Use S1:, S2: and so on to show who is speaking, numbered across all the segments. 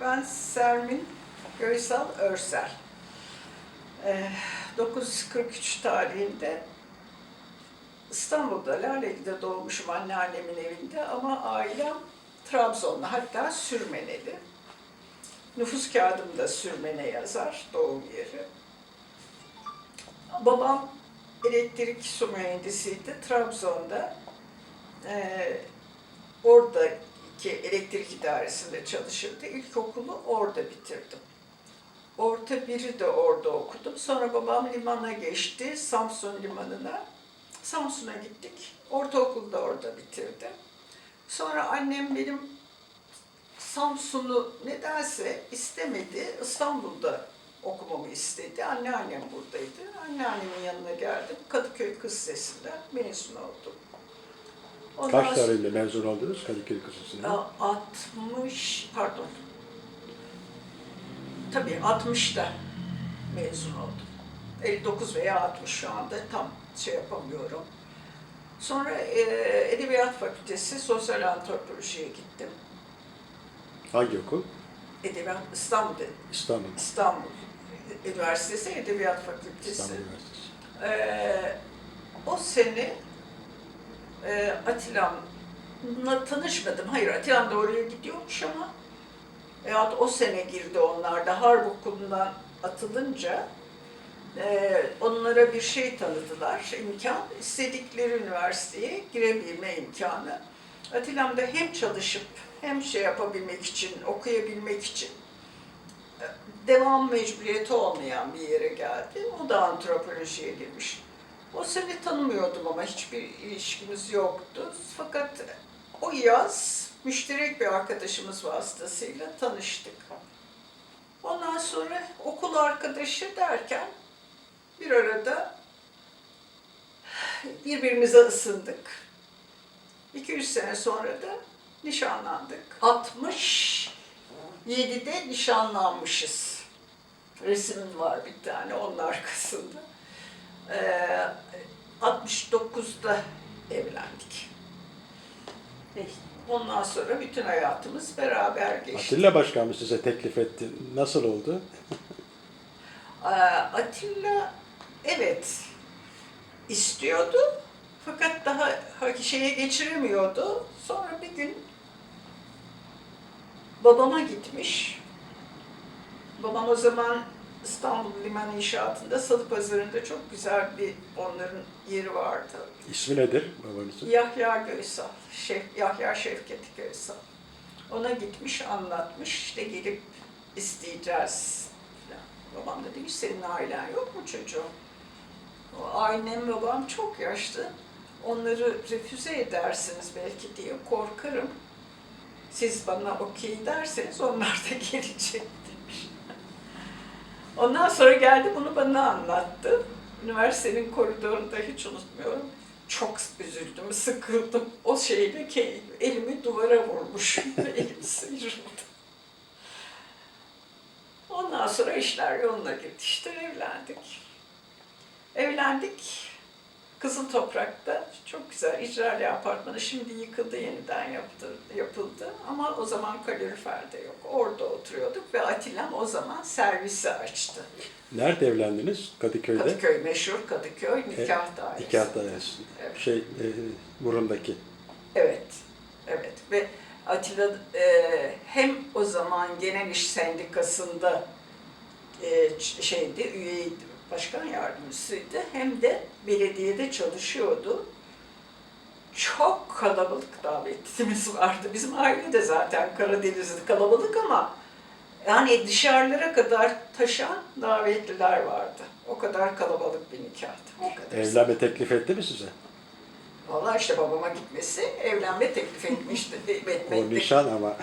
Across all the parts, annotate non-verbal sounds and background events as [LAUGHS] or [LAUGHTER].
S1: Ben Sermin Göysal Örsel. Ee, 943 tarihinde İstanbul'da Lale'de doğmuşum anneannemin evinde ama ailem Trabzon'da hatta Sürmeneli. Nüfus kağıdımda Sürmene yazar doğum yeri. Babam elektrik su mühendisiydi Trabzon'da. Ee, oradaki elektrik idaresinde çalışırdı. İlkokulu orada bitirdim. Orta biri de orada okudum. Sonra babam limana geçti, Samsun limanına. Samsun'a gittik. Ortaokulu da orada bitirdim. Sonra annem benim Samsun'u nedense istemedi. İstanbul'da okumamı istedi. Anneannem buradaydı. Anneannemin yanına geldim. Kadıköy Kız Sesi'nden mezun oldum. Ondan
S2: Kaç
S1: sonra-
S2: tarihinde mezun oldunuz Kadıköy?
S1: Aa, 60 pardon. Tabii 60'da mezun oldum. 59 veya 60 şu anda tam şey yapamıyorum. Sonra e, Edebiyat Fakültesi Sosyal Antropolojiye gittim.
S2: Hangi okul?
S1: Edebiyat İstanbul
S2: İstanbul.
S1: İstanbul Üniversitesi Edebiyat Fakültesi.
S2: İstanbul Üniversitesi.
S1: Ee, o sene e, Atilla'mla tanışmadım. Hayır Atilla'm da oraya gidiyormuş ama veyahut o sene girdi onlar da Harp Okulu'ndan atılınca e, onlara bir şey tanıdılar, imkan. istedikleri üniversiteye girebilme imkanı. Atilla'm da hem çalışıp hem şey yapabilmek için, okuyabilmek için e, devam mecburiyeti olmayan bir yere geldi. O da antropolojiye girmiş. O sene tanımıyordum ama hiçbir ilişkimiz yoktu. Fakat o yaz müşterek bir arkadaşımız vasıtasıyla tanıştık. Ondan sonra okul arkadaşı derken bir arada birbirimize ısındık. 200 sene sonra da nişanlandık. 67'de nişanlanmışız. Resim var bir tane onun arkasında. Ee, 69'da evlendik. Ondan sonra bütün hayatımız beraber geçti.
S2: Atilla Başkan mı size teklif etti? Nasıl oldu?
S1: Ee, Atilla evet istiyordu fakat daha şeye geçiremiyordu. Sonra bir gün babama gitmiş. Babam o zaman İstanbul Liman İnşaatında Salı Pazarı'nda çok güzel bir onların yeri vardı.
S2: İsmi nedir babanızın?
S1: Yahya Göysal, Şef, Yahya Şevket Göysal. Ona gitmiş, anlatmış, işte gelip isteyeceğiz falan. Babam da demiş, senin ailen yok mu çocuğum? O annem, babam çok yaşlı. Onları refüze edersiniz belki diye korkarım. Siz bana okey derseniz onlar da [LAUGHS] gelecek. Ondan sonra geldi bunu bana anlattı. Üniversitenin koridorunda hiç unutmuyorum çok üzüldüm, sıkıldım. O şeyle ki elimi duvara vurmuş, [LAUGHS] elim sıyrıldı. Ondan sonra işler yoluna gitti. İşte evlendik. Evlendik. Kızıl Toprak'ta çok güzel icrali apartmanı. Şimdi yıkıldı, yeniden yaptı, yapıldı. Ama o zaman kalorifer de yok. Orada oturuyorduk ve Atilla'm o zaman servisi açtı.
S2: Nerede evlendiniz? Kadıköy'de.
S1: Kadıköy, meşhur Kadıköy nikah dairesi.
S2: Nikah dairesi.
S1: Evet.
S2: Şey, e, burundaki.
S1: Evet, evet ve Atilla e, hem o zaman Genel İş Sendikası'nda e, şeydi, üyeydi, başkan yardımcısıydı hem de belediyede çalışıyordu. Çok kalabalık davetimiz [LAUGHS] vardı. Bizim aile de zaten Karadeniz'de kalabalık ama yani dışarılara kadar taşan davetliler vardı. O kadar kalabalık bir nikahtı. O.
S2: Evlenme teklif etti mi size?
S1: Vallahi işte babama gitmesi evlenme teklif etmişti. [LAUGHS] de-
S2: O
S1: etmekti.
S2: nişan ama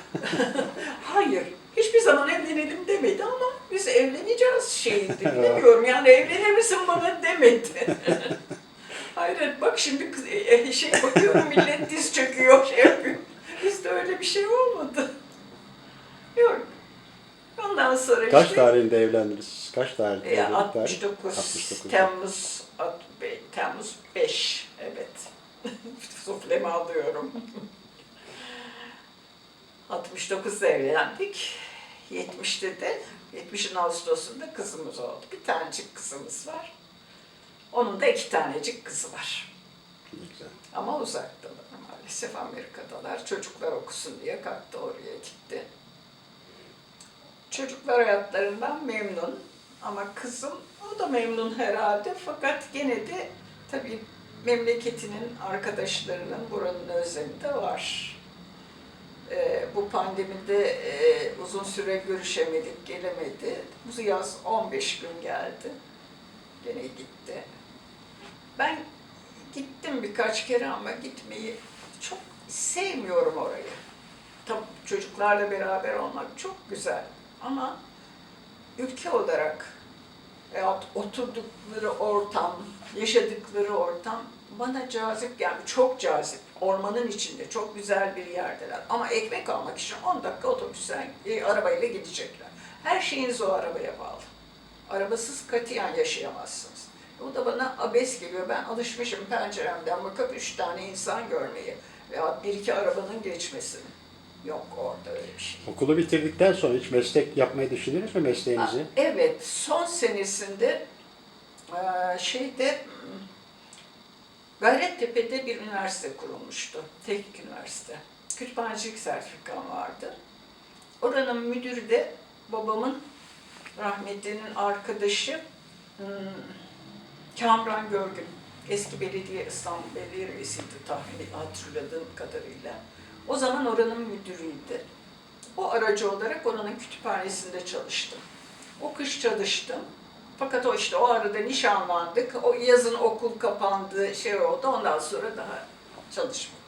S2: [LAUGHS]
S1: Hayır. Hiçbir zaman evlenelim demedi ama biz evleneceğiz [LAUGHS] şeydi. Bilmiyorum yani evlenir misin bana demedi. Hayret bak şimdi kız, e, şey bakıyorum millet diz çöküyor şey yapıyor. Bizde öyle bir şey olmadı. Yok. Ondan sonra
S2: kaç
S1: işte
S2: tarihinde evlendiniz? Kaç tarihinde
S1: e,
S2: evlilik
S1: 69,
S2: tarihi? 69.
S1: Temmuz Temmuz 5 evet. [LAUGHS] Suflemi alıyorum. 69'da evlendik. 70'te de 70'in Ağustos'unda kızımız oldu. Bir tanecik kızımız var. Onun da iki tanecik kızı var.
S2: Güzel.
S1: Ama uzaktalar maalesef Amerika'dalar. Çocuklar okusun diye kalktı oraya gitti. Çocuklar hayatlarından memnun. Ama kızım o da memnun herhalde. Fakat gene de tabii memleketinin arkadaşlarının buranın özlemi de var. Ee, bu pandemide e, uzun süre görüşemedik, gelemedi. Bu yaz 15 gün geldi. Gene gitti. Ben gittim birkaç kere ama gitmeyi çok sevmiyorum orayı. Tabii çocuklarla beraber olmak çok güzel ama ülke olarak veyahut oturdukları ortam, yaşadıkları ortam bana cazip yani çok cazip. Ormanın içinde çok güzel bir yerdeler. Ama ekmek almak için 10 dakika otobüsten, e, arabayla gidecekler. Her şeyiniz o arabaya bağlı. Arabasız katiyen yaşayamazsınız. O da bana abes geliyor. Ben alışmışım penceremden bakıp üç tane insan görmeyi veya bir iki arabanın geçmesini. Yok orada öyle bir şey.
S2: Okulu bitirdikten sonra hiç meslek yapmayı düşündünüz mü mesleğinizi?
S1: Ha, Evet, son senesinde eee, şeyde Gayrettepe'de bir üniversite kurulmuştu. Teknik üniversite. Kütüphanecilik sertifikam vardı. Oranın müdürü de babamın rahmetlinin arkadaşı hmm, Kamran Görgün. Eski belediye İstanbul Belediye Reisi'ydi tahmini hatırladığım kadarıyla. O zaman oranın müdürüydü. O aracı olarak oranın kütüphanesinde çalıştım. O kış çalıştım. Fakat o işte o arada nişanlandık. O yazın okul kapandı, şey oldu. Ondan sonra daha çalışmadım.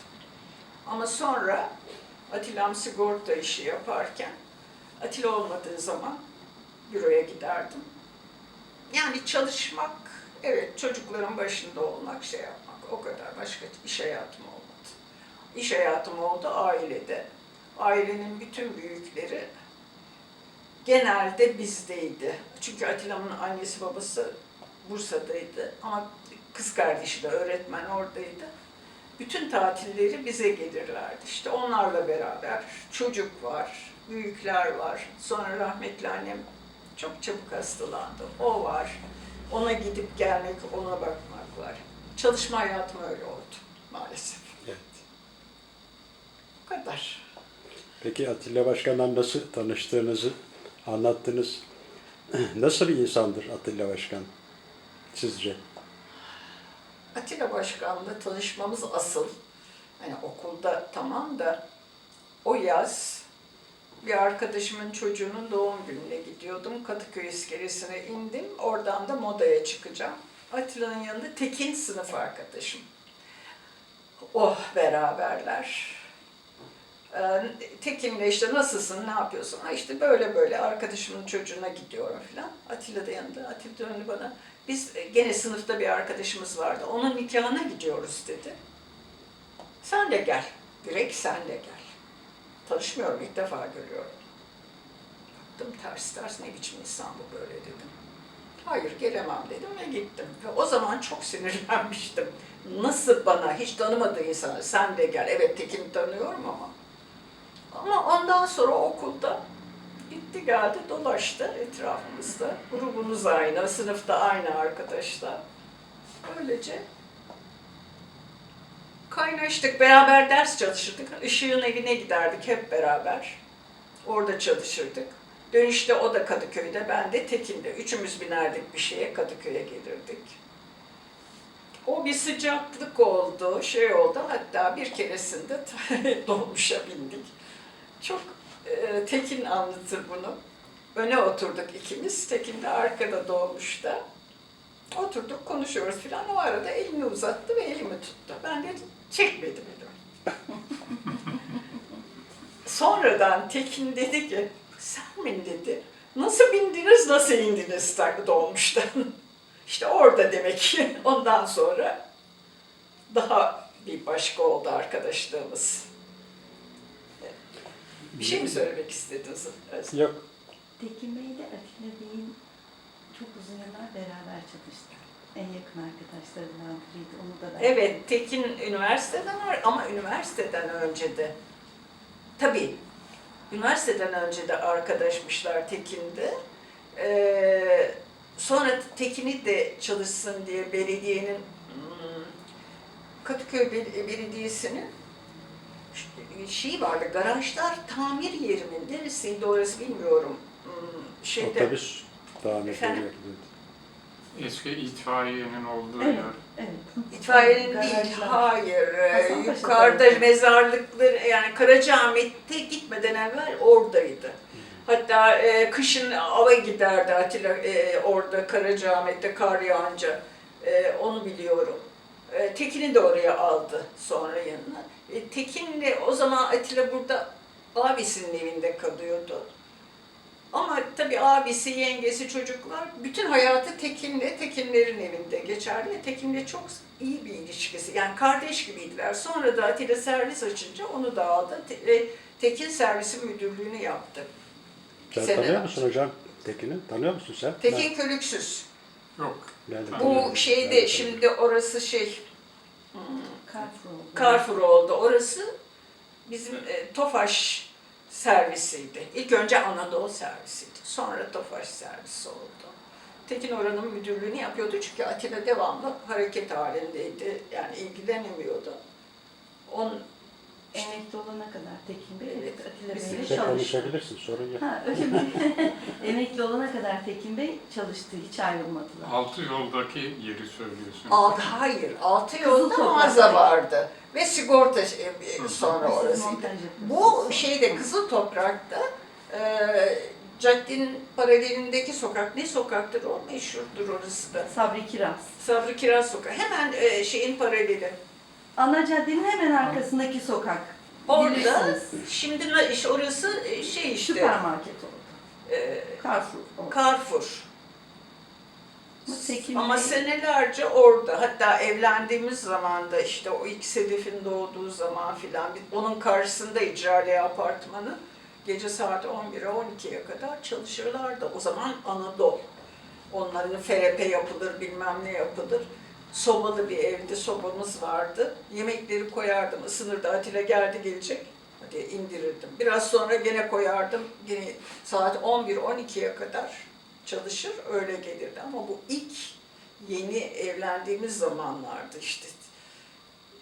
S1: Ama sonra Atilla'm sigorta işi yaparken Atilla olmadığı zaman büroya giderdim. Yani çalışmak, evet çocukların başında olmak, şey yapmak o kadar. Başka iş hayatım olmadı. İş hayatım oldu ailede. Ailenin bütün büyükleri genelde bizdeydi. Çünkü Atilla'nın annesi babası Bursa'daydı ama kız kardeşi de öğretmen oradaydı. Bütün tatilleri bize gelirlerdi. İşte onlarla beraber çocuk var, büyükler var. Sonra rahmetli annem çok çabuk hastalandı. O var. Ona gidip gelmek, ona bakmak var. Çalışma hayatım öyle oldu maalesef.
S2: Evet.
S1: Bu kadar.
S2: Peki Atilla Başkan'dan nasıl tanıştığınızı anlattınız. [CLEARS THROAT] Nasıl bir insandır Atilla Başkan sizce?
S1: Atilla Başkan'la tanışmamız asıl. Hani okulda tamam da o yaz bir arkadaşımın çocuğunun doğum gününe gidiyordum. Kadıköy iskelesine indim. Oradan da modaya çıkacağım. Atilla'nın yanında Tekin sınıf arkadaşım. Oh beraberler. Ee, Tekin'le işte nasılsın, ne yapıyorsun? Ha işte böyle böyle arkadaşımın çocuğuna gidiyorum falan. Atilla da yanında. Atilla döndü bana. Biz e, gene sınıfta bir arkadaşımız vardı. Onun nikahına gidiyoruz dedi. Sen de gel. Direkt sen de gel. Tanışmıyorum, ilk defa görüyorum. Baktım ters ters ne biçim insan bu böyle dedim. Hayır gelemem dedim ve gittim. Ve o zaman çok sinirlenmiştim. Nasıl bana hiç tanımadığı insana sen de gel. Evet Tekin'i tanıyorum ama. Ondan sonra okulda gitti geldi dolaştı etrafımızda. Grubumuz aynı, sınıfta aynı arkadaşlar. Böylece kaynaştık, beraber ders çalışırdık. Işığın evine giderdik hep beraber. Orada çalışırdık. Dönüşte o da Kadıköy'de, ben de Tekin'de. Üçümüz binerdik bir şeye, Kadıköy'e gelirdik. O bir sıcaklık oldu, şey oldu. Hatta bir keresinde [LAUGHS] dolmuşa bindik. Çok e, Tekin anlatır bunu. Öne oturduk ikimiz, Tekin de arkada dolmuşta. Oturduk, konuşuyoruz filan. O arada elini uzattı ve elimi tuttu. Ben de çekmedim elimi. [LAUGHS] Sonradan Tekin dedi ki, sen mi dedi, nasıl bindiniz, nasıl indiniz dolmuştan. [LAUGHS] İşte orada demek ki [LAUGHS] ondan sonra daha bir başka oldu arkadaşlığımız. Bir şey mi söylemek istediniz? Özlem?
S2: Yok.
S3: Tekin Bey ile Atilla Bey'in çok uzun yıllar beraber çalıştı. En yakın arkadaşlarından biriydi. Onu da ben.
S1: Evet, Tekin üniversiteden var ama üniversiteden önce de. Tabii Üniversiteden önce de arkadaşmışlar Tekin'de. Ee, sonra Tekin'i de çalışsın diye belediyenin hmm, Kadıköy Bel- Belediyesi'nin ş- şeyi vardı, garajlar tamir yeri mi? Neresiydi orası bilmiyorum. Hmm, Şeyde,
S2: Otobüs tamirleri
S1: Efendim?
S4: Eski itfaiyenin olduğu
S3: Evet.
S4: yer.
S3: Evet.
S1: İtfaiyenin değil,
S3: Garajlar.
S1: hayır. Ee,
S3: Hasanpaşa'da
S1: Yukarıda
S3: orada.
S1: mezarlıkları, yani Karacaahmet'te gitmeden evvel oradaydı. Hatta e, kışın ava giderdi Atilla e, orada Karacaahmet'te kar yağınca. E, onu biliyorum. E, Tekin'i de oraya aldı sonra yanına. E, Tekin'le o zaman Atilla burada abisinin evinde kalıyordu. Ama tabii abisi, yengesi, çocuklar bütün hayatı Tekin'le, Tekinlerin evinde geçerli. Tekin'le çok iyi bir ilişkisi. Yani kardeş gibiydiler. Sonra da Atilla servis açınca onu da aldı. Te- ve Tekin servisi müdürlüğünü yaptı.
S2: Sen tanıyor musun hocam Tekin'i? Tanıyor musun sen?
S1: Tekin Kölüksüz.
S4: Yok.
S2: Ben, ben de
S1: Bu şeyde
S2: de
S1: şimdi orası şey
S3: Carrefour oldu.
S1: Carrefour oldu. Orası bizim e, Tofaş servisiydi. İlk önce Anadolu servisiydi. Sonra Tofaş servisi oldu. Tekin oranın müdürlüğünü yapıyordu çünkü Atilla devamlı hareket halindeydi. Yani ilgilenemiyordu. On,
S3: Emekli olana kadar Tekin Bey,
S1: Evet,
S3: Atilla Bey'le çalıştı.
S2: konuşabilirsin sorun yok.
S3: Ha, öyle mi? [LAUGHS] Emekli olana kadar Tekin Bey çalıştı, hiç ayrılmadılar.
S4: Altı yoldaki yeri söylüyorsunuz.
S1: alt, hayır, altı
S3: Kızıl
S1: yolda
S3: Toprak.
S1: mağaza vardı. Ve sigorta e, e, sonra
S3: Siz
S1: orasıydı.
S3: montaj yapıyorsunuz.
S1: Bu şeyde Kızıl Toprak'ta e, caddenin paralelindeki sokak ne sokaktır o meşhurdur orası da.
S3: Sabri Kiraz.
S1: Sabri Kiraz Sokak. Hemen e, şeyin paraleli.
S3: Ana caddenin hemen arkasındaki sokak.
S1: Orada
S3: Bilirsiniz.
S1: şimdi işte orası e, şey işte
S3: Süpermarket oldu.
S1: e,
S3: Carrefour oldu.
S1: Carrefour.
S3: Ama Tekin
S1: Ama
S3: Bey-
S1: senelerce orada. Hatta evlendiğimiz zaman da işte o ilk Sedef'in doğduğu zaman filan bir- onun karşısında icraliye apartmanı gece saat 11'e 12'ye kadar çalışırlardı. O zaman Anadolu. Onların FRP yapılır, bilmem ne yapılır. Sobalı bir evde sobamız vardı. Yemekleri koyardım, ısınırdı. Atilla geldi gelecek. Hadi indirirdim. Biraz sonra gene koyardım. Gene saat 11-12'ye kadar çalışır, öyle gelirdi. Ama bu ilk yeni evlendiğimiz zamanlardı işte.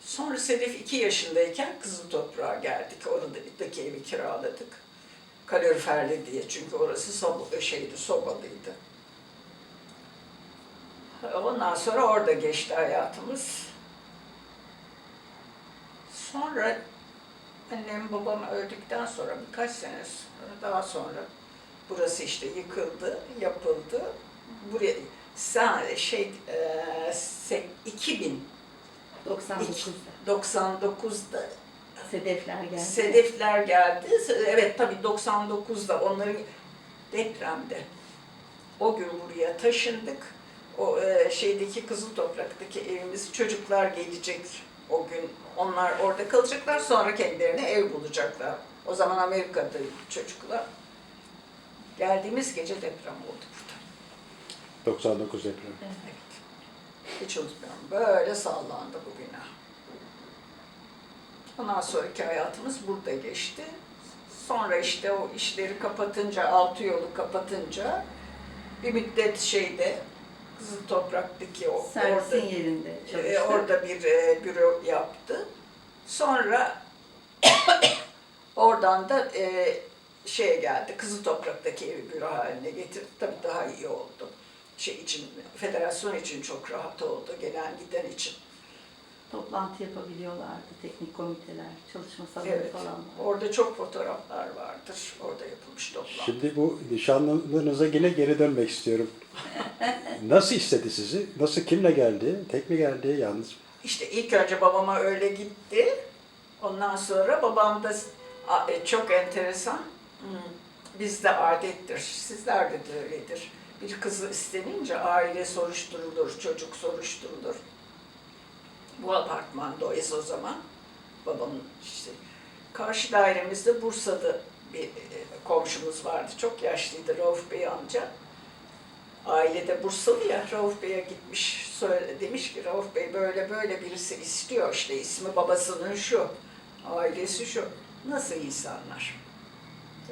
S1: Sonra Sedef 2 yaşındayken Kızıl Toprağa geldik. Orada bitteki evi kiraladık. Kaloriferli diye çünkü orası soba, şeydi, sobalıydı. Ondan sonra orada geçti hayatımız. Sonra annem babam öldükten sonra birkaç sene sonra, daha sonra burası işte yıkıldı, yapıldı. Buraya sen şey e, se- 2000
S3: 99'da.
S1: 99'da
S3: Sedefler geldi.
S1: Sedefler geldi. Evet tabii 99'da onların depremde. O gün buraya taşındık. O e, şeydeki Kızıl Toprak'taki evimiz çocuklar gelecek o gün. Onlar orada kalacaklar sonra kendilerine ev bulacaklar. O zaman Amerika'da çocuklar. Geldiğimiz gece deprem oldu burada.
S2: 99 deprem.
S3: Evet.
S1: Hiç unutmuyorum. Böyle sallandı bu bina. Ondan sonraki hayatımız burada geçti. Sonra işte o işleri kapatınca, altı yolu kapatınca bir müddet şeyde Kızıl Toprak'taki o
S3: Servisin
S1: orada
S3: yerinde
S1: e,
S3: çalıştı.
S1: orada bir e, büro yaptı. Sonra [COUGHS] oradan da e, şeye geldi. Kızıl Toprak'taki evi büro haline getirdi. Tabii daha iyi oldu. Şey için, federasyon için çok rahat oldu. Gelen giden için.
S3: Toplantı yapabiliyorlardı, teknik komiteler, çalışma salonu
S1: Evet.
S3: falan var.
S1: Orada çok fotoğraflar vardır. Orada yapılmış toplantı.
S2: Şimdi bu nişanlınıza yine geri dönmek istiyorum. [LAUGHS] [LAUGHS] Nasıl istedi sizi? Nasıl, kimle geldi? Tek mi geldi, yalnız mı?
S1: İşte ilk önce babama öyle gitti. Ondan sonra babam da e, çok enteresan. Hmm, Bizde adettir, sizlerde de öyledir. Bir kızı istenince aile soruşturulur, çocuk soruşturulur. Bu apartmandayız o zaman. Babamın işte karşı dairemizde Bursa'da bir e, komşumuz vardı. Çok yaşlıydı Rauf Bey amca. Ailede Bursalı ya Rauf Bey'e gitmiş söyle, demiş ki Rauf Bey böyle böyle birisi istiyor işte ismi babasının şu, ailesi şu. Nasıl insanlar?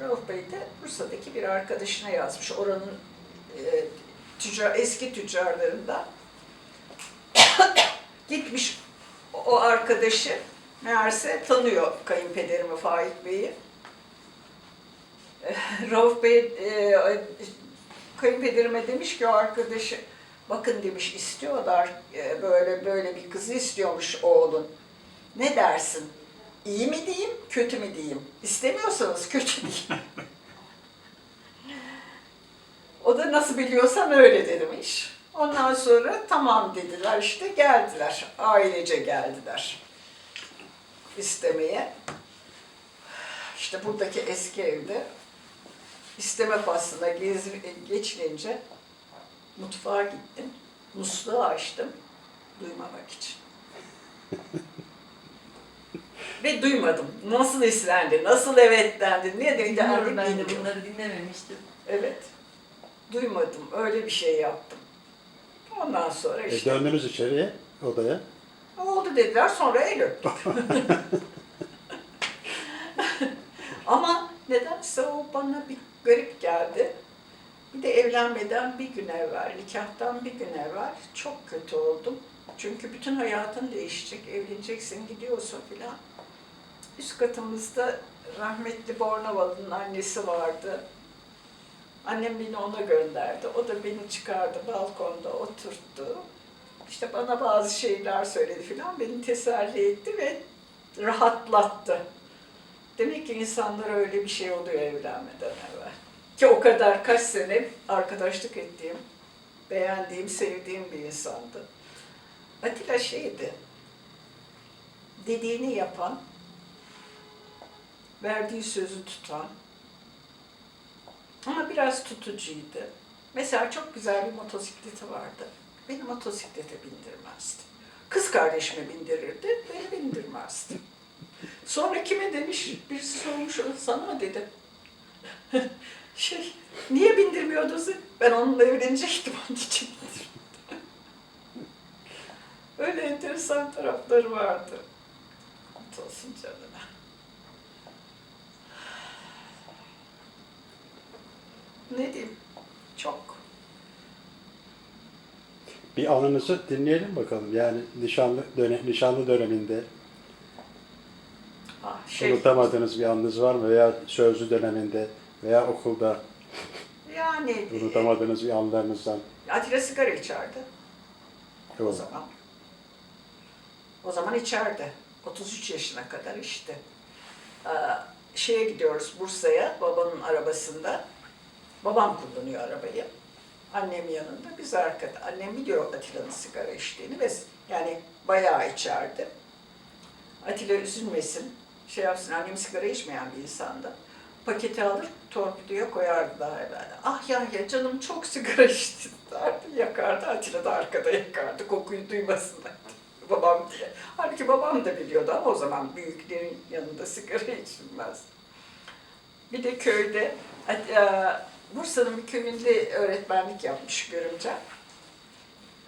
S1: Rauf Bey de Bursa'daki bir arkadaşına yazmış. Oranın e, tüccar, eski tüccarlarından. [COUGHS] Gitmiş o- arkadaşı meğerse tanıyor kayınpederimi Faik Bey'i. [LAUGHS] Rauf Bey e, kayınpederime demiş ki o arkadaşı bakın demiş istiyorlar e, böyle böyle bir kızı istiyormuş oğlun. Ne dersin? İyi mi diyeyim, kötü mü diyeyim? İstemiyorsanız kötü diyeyim. [LAUGHS] o da nasıl biliyorsan öyle demiş. Ondan sonra tamam dediler işte geldiler. Ailece geldiler istemeye. İşte buradaki eski evde isteme faslına gez, geçilince mutfağa gittim. Musluğu açtım duymamak için. Ve duymadım. Nasıl istendi, nasıl evet dendi, ne dedi
S3: Bilmiyorum ben de
S1: bilmiyorum.
S3: bunları dinlememiştim.
S1: Evet. Duymadım. Öyle bir şey yaptım. Ondan sonra
S2: E,
S1: işte
S2: döndünüz içeriye, odaya.
S1: oldu dediler sonra el öptük. [LAUGHS] Ama nedense o bana bir garip geldi. Bir de evlenmeden bir gün evvel, nikahtan bir gün evvel çok kötü oldum. Çünkü bütün hayatın değişecek, evleneceksin, gidiyorsun filan. Üst katımızda rahmetli Bornavalı'nın annesi vardı. Annem beni ona gönderdi. O da beni çıkardı, balkonda oturttu. İşte bana bazı şeyler söyledi filan, beni teselli etti ve rahatlattı. Demek ki insanlar öyle bir şey oluyor evlenmeden evvel. Ki o kadar kaç sene arkadaşlık ettiğim, beğendiğim, sevdiğim bir insandı. Atilla şeydi, dediğini yapan, verdiği sözü tutan ama biraz tutucuydu. Mesela çok güzel bir motosikleti vardı. Beni motosiklete bindirmezdi. Kız kardeşime bindirirdi, beni bindirmezdi. Sonra kime demiş, birisi sormuş "O sana dedi. [LAUGHS] şey, niye bindirmiyordun sen? Ben onunla evlenecektim onun için. Öyle enteresan tarafları vardı. Mutlu canına. Ne diyeyim? Çok.
S2: Bir anınızı dinleyelim bakalım. Yani nişanlı dönem, nişanlı döneminde
S1: şey,
S2: unutamadığınız bir anınız var mı? Veya sözlü döneminde veya okulda
S1: yani
S2: unutamadığınız bir anlarınızdan.
S1: Atilla sigara içerdi. O
S2: O
S1: zaman. O zaman içeride. 33 yaşına kadar işte. Ee, şeye gidiyoruz Bursa'ya babanın arabasında. Babam kullanıyor arabayı. Annem yanında biz arkada. Annem biliyor Atilla'nın sigara içtiğini ve yani bayağı içerdi. Atilla üzülmesin, şey yapsın, annem sigara içmeyen bir insandı. Paketi alır, torpidoya koyardı daha evvel. Ah ya ya canım çok sigara [LAUGHS] içti derdi, yakardı. Atilla da arkada yakardı, kokuyu duymasın derdi. [LAUGHS] Babam diye. Halbuki babam da biliyordu ama o zaman büyüklerin yanında sigara içilmez. Bir de köyde, e, Bursa'nın bir köyünde öğretmenlik yapmış görümce.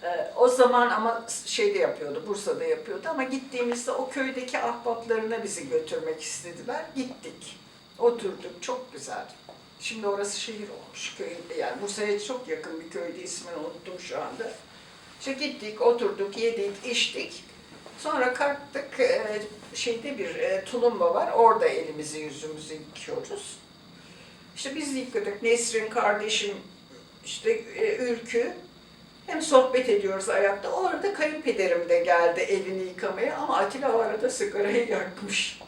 S1: Ee, o zaman ama şeyde yapıyordu, Bursa'da yapıyordu ama gittiğimizde o köydeki ahbaplarına bizi götürmek istediler. Gittik, oturduk, çok güzel. Şimdi orası şehir olmuş köyünde yani Bursa'ya çok yakın bir köyde ismini unuttum şu anda. İşte gittik, oturduk, yedik, içtik. Sonra kalktık, e, şeyde bir e, tulumba var, orada elimizi yüzümüzü yıkıyoruz. İşte biz yıkadık, Nesrin kardeşim, işte e, Ülkü, hem sohbet ediyoruz ayakta. Orada kayınpederim de geldi elini yıkamaya ama Atilla o arada sigarayı yakmış.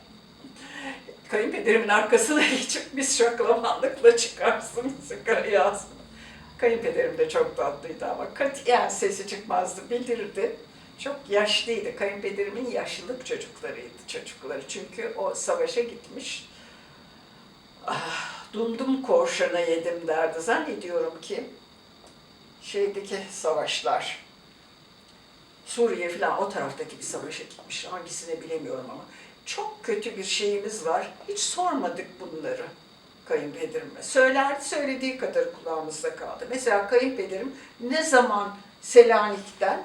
S1: Kayınpederimin arkasına geçip biz şaklamanlıkla çıkarsın sigarayı ağzına. Kayınpederim de çok tatlıydı ama katiyen sesi çıkmazdı, bildirirdi. Çok yaşlıydı. Kayınpederimin yaşlılık çocuklarıydı çocukları. Çünkü o savaşa gitmiş. Ah, dumdum korşana yedim derdi. Zannediyorum ki şeydeki savaşlar, Suriye falan o taraftaki bir savaşa gitmiş. Hangisine bilemiyorum ama. Çok kötü bir şeyimiz var. Hiç sormadık bunları kayınpederime. Söylerdi, söylediği kadar kulağımızda kaldı. Mesela kayınpederim ne zaman Selanik'ten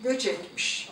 S1: göç etmiş.